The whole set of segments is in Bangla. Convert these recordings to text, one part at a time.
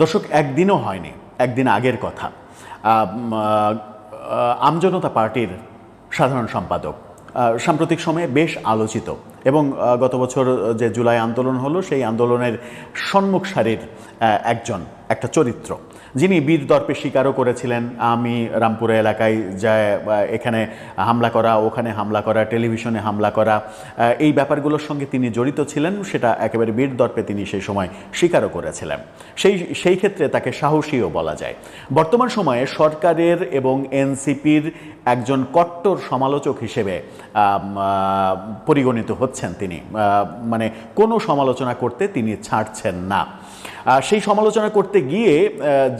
দর্শক, একদিনও হয়নি, একদিন আগের কথা। আমজনতা পার্টির সাধারণ সম্পাদক সাম্প্রতিক সময়ে বেশ আলোচিত এবং গত বছর যে জুলাই আন্দোলন হলো, সেই আন্দোলনের সম্মুখ সারির একজন, একটা চরিত্র। যিনি বীর দর্পে স্বীকারও করেছিলেন, আমি রামপুরা এলাকায় যায় এখানে হামলা করা, ওখানে হামলা করা, টেলিভিশনে হামলা করা এই ব্যাপারগুলোর সঙ্গে তিনি জড়িত ছিলেন, সেটা একেবারে বীর দর্পে তিনি সেই সময় স্বীকারও করেছিলেন। সেই সেই ক্ষেত্রে তাকে সাহসীও বলা যায়। বর্তমান সময়ে সরকারের এবং এনসিপির একজন কট্টর সমালোচক হিসেবে পরিগণিত হচ্ছেন তিনি। মানে কোনো সমালোচনা করতে তিনি ছাড়ছেন না। সেই সমালোচনা করতে গিয়ে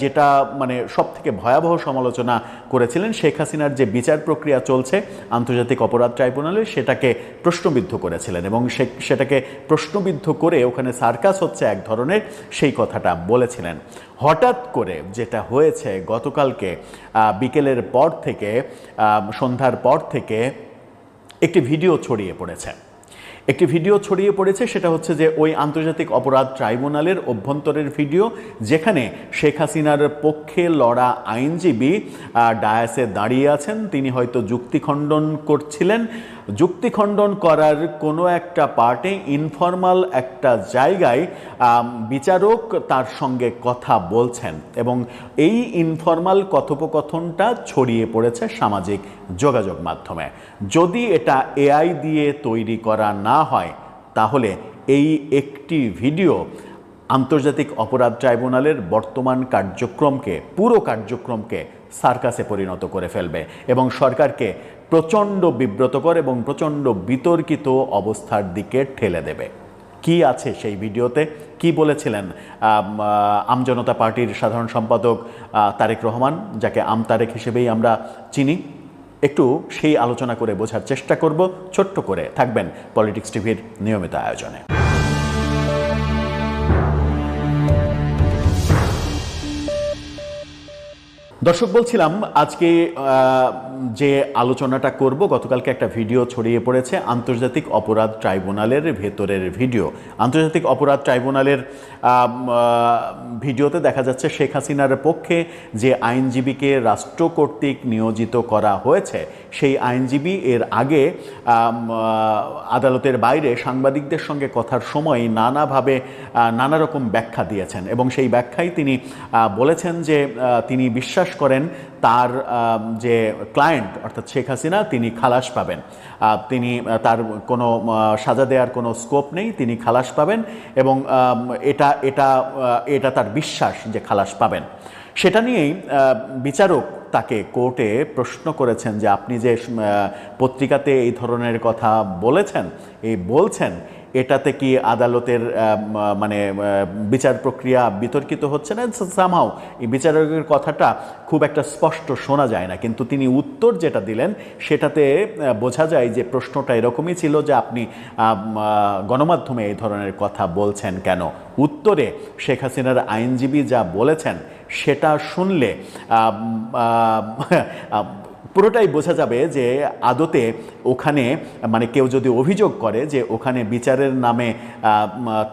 যেটা মানে সব থেকে ভয়াবহ সমালোচনা করেছিলেন শেখ হাসিনার যে বিচার প্রক্রিয়া চলছে আন্তর্জাতিক অপরাধ ট্রাইব্যুনালে, সেটাকে প্রশ্নবিদ্ধ করেছিলেন এবং সেটাকে প্রশ্নবিদ্ধ করে ওখানে সার্কাস হচ্ছে এক ধরনের, সেই কথাটা বলেছিলেন। হঠাৎ করে যেটা হয়েছে, গতকালকে বিকেলের পর থেকে সন্ধ্যার পর থেকে একটি ভিডিও ছড়িয়ে পড়েছে। একটি ভিডিও ছড়িয়ে পড়েছে, সেটা হচ্ছে যে ওই আন্তর্জাতিক অপরাধ ট্রাইব্যুনালের অভ্যন্তরের ভিডিও, যেখানে শেখ হাসিনার পক্ষে লড়া আইনজীবী ডায়াসে দাঁড়িয়ে আছেন। তিনি হয়তো যুক্তি খণ্ডন করছিলেন। যুক্তি খণ্ডন করার কোনো একটা পার্টে ইনফর্মাল একটা জায়গায় বিচারক তার সঙ্গে কথা বলছেন এবং এই ইনফর্মাল কথোপকথনটা ছড়িয়ে পড়েছে সামাজিক যোগাযোগ মাধ্যমে। যদি এটা এআই দিয়ে তৈরি করা না হয়, তাহলে এই একটি ভিডিও আন্তর্জাতিক অপরাধ ট্রাইব্যুনালের বর্তমান কার্যক্রমকে, পুরো কার্যক্রমকে সার্কাসে পরিণত করে ফেলবে এবং সরকারকে প্রচণ্ড বিব্রতকর এবং প্রচণ্ড বিতর্কিত অবস্থার দিকে ঠেলে দেবে। কি আছে সেই ভিডিওতে? কি বলেছিলেন আমজনতা পার্টির সাধারণ সম্পাদক তারেক রহমান, যাকে আম তারেক হিসেবেই আমরা চিনি? একটু সেই আলোচনা করে বোঝার চেষ্টা করব। ছোট্ট করে থাকবেন পলিটিক্স টিভির নিয়মিত আয়োজনে। দর্শক, বলছিলাম আজকে যে আলোচনাটা করব, গতকালকে একটা ভিডিও ছড়িয়ে পড়েছে আন্তর্জাতিক অপরাধ ট্রাইব্যুনালের ভেতরের ভিডিও। আন্তর্জাতিক অপরাধ ট্রাইব্যুনালের ভিডিওতে দেখা যাচ্ছে শেখ হাসিনার পক্ষে যে আইনজীবীকে রাষ্ট্র কর্তৃক নিয়োজিত করা হয়েছে, সেই আইনজীবী এর আগে আদালতের বাইরে সাংবাদিকদের সঙ্গে কথার সময় নানাভাবে নানা রকম ব্যাখ্যা দিয়েছেন এবং সেই ব্যাখ্যায় তিনি বলেছেন যে তিনি বিশ্বাস করেন তার যে ক্লায়েন্ট অর্থাৎ শেখ হাসিনা, তিনি খালাস পাবেন। তিনি তার কোনো সাজা দেওয়ার কোনো স্কোপ নেই, তিনি খালাস পাবেন এবং এটা এটা এটা তার বিশ্বাস যে খালাস পাবেন। সেটা নিয়েই বিচারক তাকে কোর্টে প্রশ্ন করেছেন যে আপনি যে পত্রিকাতে এই ধরনের কথা বলেছেন, এই বলছেন এটাতে কি আদালতের মানে বিচার প্রক্রিয়া বিতর্কিত হচ্ছে না? সামহাও এই বিচারকের কথাটা খুব একটা স্পষ্ট শোনা যায় না। কিন্তু তিনি উত্তর যেটা দিলেন, সেটাতে বোঝা যায় যে প্রশ্নটা এরকমই ছিল যে আপনি গণমাধ্যমে এই ধরনের কথা বলছেন কেন? উত্তরে শেখ হাসিনার আইনজীবী যা বলেছেন, সেটা শুনলে পুরোটাই বোঝা যাবে যে আদতে ওখানে মানে কেউ যদি অভিযোগ করে যে ওখানে বিচারের নামে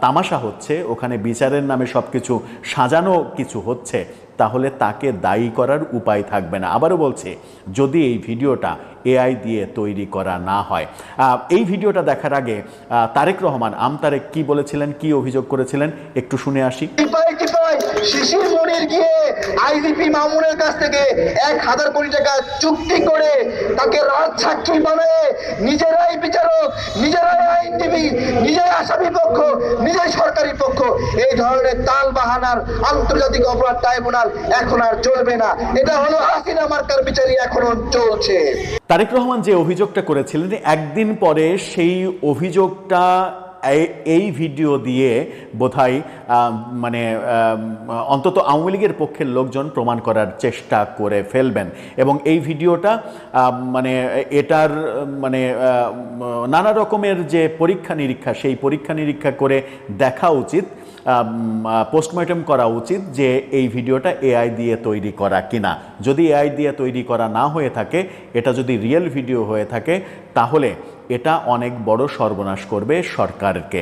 তামাশা হচ্ছে, ওখানে বিচারের নামে সব কিছু সাজানো কিছু হচ্ছে, তাহলে তাকে দায়ী করার উপায় থাকবে না। আবারও বলছি, যদি এই ভিডিওটা এআই দিয়ে তৈরি করা না হয়। এই ভিডিওটা দেখার আগে তারেক রহমান আম তারেক কি বলেছিলেন, কি অভিযোগ করেছিলেন, একটু শুনে আসি। শিশির গিয়ে আইজিপি মামুনের কাছ থেকে এক হাজার কোটি টাকা চুক্তি করে তাকে রাজ সাক্ষী বানায়। নিজেরাই বিচারক, নিজেরাই আইনজীবী আসামি পক্ষ সরকারি পক্ষ। এই ধরনের তাল বাহানার আন্তর্জাতিক অপরাধ ট্রাইব্যুনাল এখন আর চলবে না। এটা হলো হাসিনা মার্কার বিচারই এখনও চলছে। তারেক রহমান যে অভিযোগটা করেছিলেন, একদিন পরে সেই অভিযোগটা এই- ভিডিও দিয়ে আহ, মানে অন্তত আওয়ামী লীগের পক্ষের লোকজন প্রমাণ করার চেষ্টা করে ফেলবেন। এবং এই ভিডিওটা মানে এটার মানে নানা রকমের যে পরীক্ষা নিরীক্ষা সেই পরীক্ষা নিরীক্ষা করে দেখা উচিত পোস্টমর্টম করা উচিত যে এই ভিডিওটা এআই দিয়ে তৈরি করা কিনা। যদি এআই দিয়ে তৈরি করা না হয়ে থাকে এটা যদি রিয়েল ভিডিও হয়ে থাকে তাহলে এটা অনেক বড় সর্বনাশ করবে সরকারকে।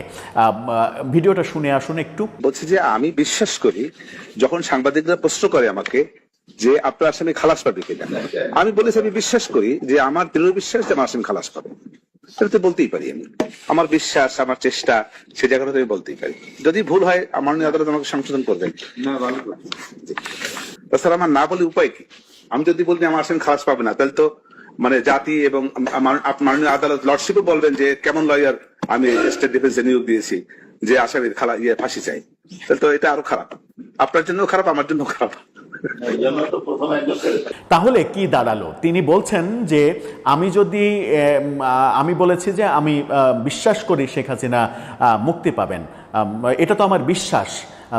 ভিডিওটা শুনে আসুন একটু। বলছি যে আমি বিশ্বাস করি যখন সাংবাদিকরা প্রশ্ন করে আমাকে যে আপনার আসামি খালাস পাবে কিনা আমি বলেছি আমি বিশ্বাস করি যে আমার দৃঢ় বিশ্বাস যে আমার আসামি খালাস পাবে। সেটা তো বলতেই পারি আমি। আমার বিশ্বাস আমার চেষ্টা সে জায়গাটা আমি বলতেই পারি। যদি ভুল হয় আমার নিয়ে আদালত আমাকে সংশোধন করবেন। তাছাড়া আমার না বলে উপায় কি? আমি যদি বলি আমার আসামি খালাস পাবে না তাহলে তো মানে জাতি এবং মাননীয় আদালত লর্ডশিপও বলবেন যে কেমন লয়ার আমি স্টেট ডিফেন্সে নিয়োগ দিয়েছি, যে আসামির খালা ইয়ে ফাঁসি চাই। তাহলে তো এটা আরও খারাপ। আপনার জন্য খারাপ, আমার জন্য খারাপ। তাহলে কি দাঁড়াল? তিনি বলছেন যে আমি যদি আমি বলেছি যে আমি বিশ্বাস করি শেখ হাসিনা মুক্তি পাবেন। এটা তো আমার বিশ্বাস।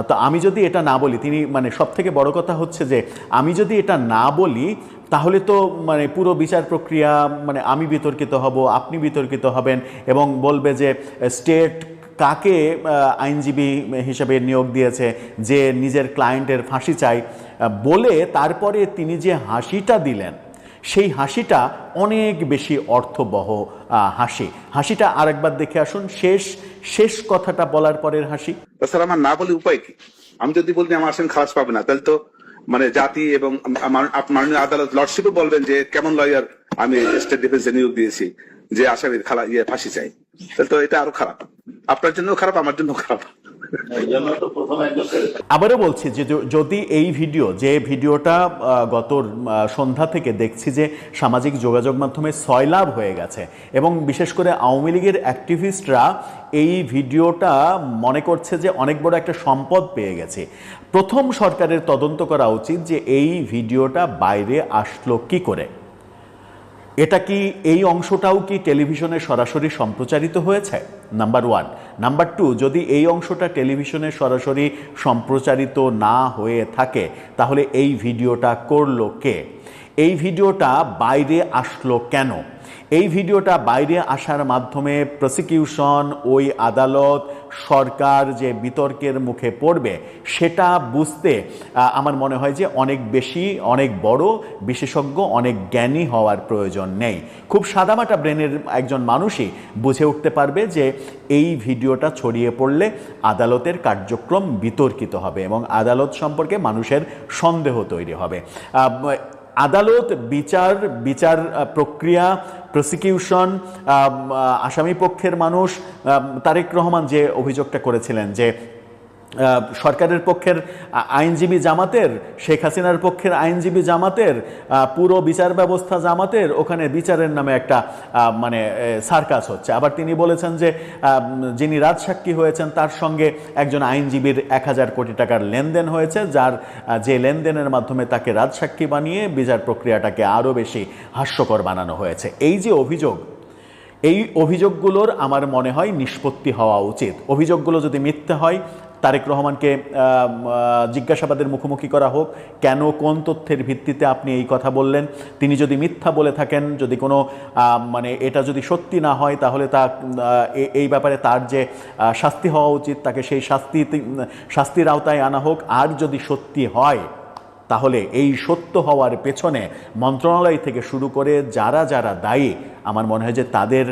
তো আমি যদি এটা না বলি, তিনি মানে সব থেকে বড় কথা হচ্ছে যে, আমি যদি এটা না বলি, তাহলে তো মানে পুরো বিচার প্রক্রিয়া মানে আমি বিতর্কিত হব, আপনি বিতর্কিত হবেন এবং বলবে যে, স্টেট কাকে আইনজীবী হিসেবে নিয়োগ দিয়েছে, যে নিজের ক্লায়েন্টের ফাঁসি চাই বলে তারপরে তিনি যে হাসিটা দিলেন সেই হাসিটা অনেক বেশি অর্থবহ হাসি। হাসিটা আরেকবার দেখে আসুন, শেষ শেষ কথাটা বলার পরের হাসি। তাছাড়া আমার না বলে উপায় কি? আমি যদি বলি আমার আসামি খালাস পাবে না, তাহলে তো মানে জাতি এবং মাননীয় আদালত লর্ডশিপও বলবেন যে, কেমন লয়ার আমি স্টেট ডিফেন্সে নিয়োগ দিয়েছি, যে আসামির খালা ইয়ে ফাঁসি চাই? তাহলে তো এটা আরও খারাপ। আপনার জন্য খারাপ, আমার জন্য খারাপ। আবারও বলছি যে যদি এই ভিডিও, যে ভিডিওটা গত সন্ধ্যা থেকে দেখছি যে সামাজিক যোগাযোগ মাধ্যমে সয়লাভ হয়ে গেছে এবং বিশেষ করে আওয়ামী লীগের অ্যাক্টিভিস্টরা এই ভিডিওটা মনে করছে যে অনেক বড় একটা সম্পদ পেয়ে গেছে। প্রথম সরকারের তদন্ত করা উচিত যে এই ভিডিওটা বাইরে আসলো কি করে। এটা কি এই অংশটাও কি টেলিভিশনে সরাসরি সম্প্রচারিত হয়েছে? নাম্বার ওয়ান নাম্বার টু যদি এই অংশটা টেলিভিশনে সরাসরি সম্প্রচারিত না হয়ে থাকে, তাহলে এই ভিডিওটা করল কে? এই ভিডিওটা বাইরে আসলো কেন? এই ভিডিওটা বাইরে আসার মাধ্যমে প্রসিকিউশন ওই আদালত, সরকার যে বিতর্কের মুখে পড়বে, সেটা বুঝতে আমার মনে হয় যে অনেক বেশি, অনেক বড় বিশেষজ্ঞ অনেক জ্ঞানী হওয়ার প্রয়োজন নেই। খুব সাদামাটা ব্রেনের একজন মানুষই বুঝে উঠতে পারবে যে এই ভিডিওটা ছড়িয়ে পড়লে আদালতের কার্যক্রম বিতর্কিত হবে এবং আদালত সম্পর্কে মানুষের সন্দেহ তৈরি হবে। আদালত বিচার বিচার প্রক্রিয়া প্রসিকিউশন আসামি পক্ষের মানুষ তারেক রহমান যে অভিযোগটা করেছিলেন যে সরকারের পক্ষের আইনজীবী জামাতের, শেখ হাসিনার পক্ষের আইনজীবী জামাতের পুরো বিচার ব্যবস্থা জামাতের, ওখানে বিচারের নামে একটা মানে সার্কাস হচ্ছে। আবার তিনি বলেছেন যে যিনি রাজসাক্ষী হয়েছেন, তার সঙ্গে একজন আইনজীবীর এক হাজার কোটি টাকার লেনদেন হয়েছে, যার যে লেনদেনের মাধ্যমে তাকে রাজসাক্ষী বানিয়ে বিচার প্রক্রিয়াটাকে আরও বেশি হাস্যকর বানানো হয়েছে। এই যে অভিযোগ, এই অভিযোগগুলোর আমার মনে হয় নিষ্পত্তি হওয়া উচিত। অভিযোগগুলো যদি মিথ্যে হয় তারেক রহমানকে জিজ্ঞাসাবাদের মুখোমুখি করা হোক, কেন, কোন তথ্যের ভিত্তিতে আপনি এই কথা বললেন? তিনি যদি মিথ্যা বলে থাকেন, যদি কোনো মানে এটা যদি সত্যি না হয়, তাহলে তা এই ব্যাপারে তার যে শাস্তি হওয়া উচিত, তাকে সেই শাস্তি, শাস্তির আওতায় আনা হোক। আর যদি সত্যি হয়, তাহলে এই সত্য হওয়ার পেছনে মন্ত্রণালয় থেকে শুরু করে যারা যারা দায়ী, আমার মনে হয় যে তাদের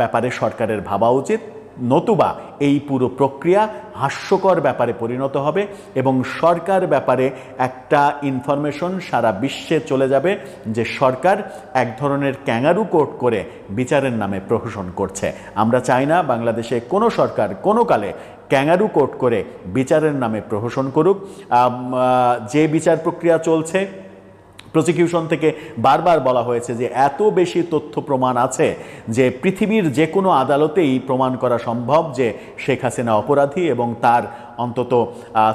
ব্যাপারে সরকারের ভাবা উচিত। নতুবা এই পুরো প্রক্রিয়া হাস্যকর ব্যাপারে পরিণত হবে এবং সরকার ব্যাপারে একটা ইনফরমেশন সারা বিশ্বে চলে যাবে যে সরকার এক ধরনের ক্যাঙ্গারু কোর্ট করে বিচারের নামে প্রহসন করছে। আমরা চাই না বাংলাদেশে কোনো সরকার কোনো কালে ক্যাঙ্গারু কোর্ট করে বিচারের নামে প্রহসন করুক। যে বিচার প্রক্রিয়া চলছে প্রসিকিউশন থেকে বারবার বলা হয়েছে যে এত বেশি তথ্য প্রমাণ আছে যে পৃথিবীর যে কোনো আদালতেই প্রমাণ করা সম্ভব যে শেখ হাসিনা অপরাধী এবং তার অন্তত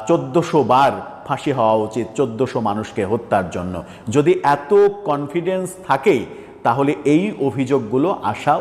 চোদ্দোশো বার ফাঁসি হওয়া উচিত, চোদ্দশো মানুষকে হত্যার জন্য। যদি এত কনফিডেন্স থাকেই, তাহলে এই অভিযোগগুলো আসা